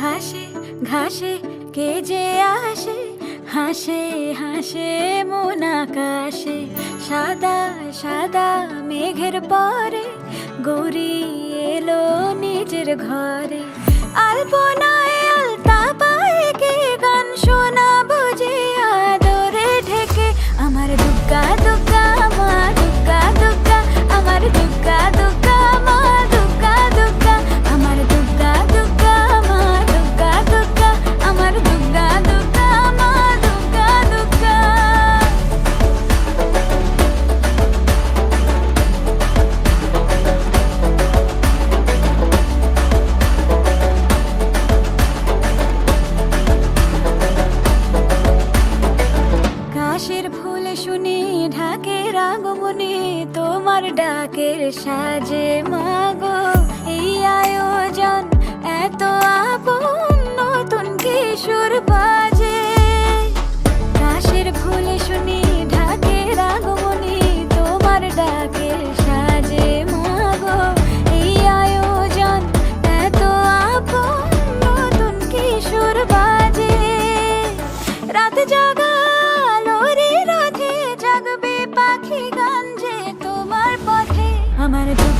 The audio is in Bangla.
ঘাসে ঘাসে কে যে আসে? হাসে হাসে মন আকাশে। সাদা সাদা মেঘের পরে গৌরী এলো নিজের ঘরে। আলপনায় কাশের ফুল শুনি ঢাকের আগমনে তোমার ডাকের সাজে মাগো। এই আয়োজন এত আপন, নতুন কিশোর বাজে। কাশের ফুল শুনি ঢাকের আগমনে তোমার ডাকের সাজে মাগো। এই আয়োজন এত আপন, নতুন কিশোর বাজে। রাত জাগা i'm many times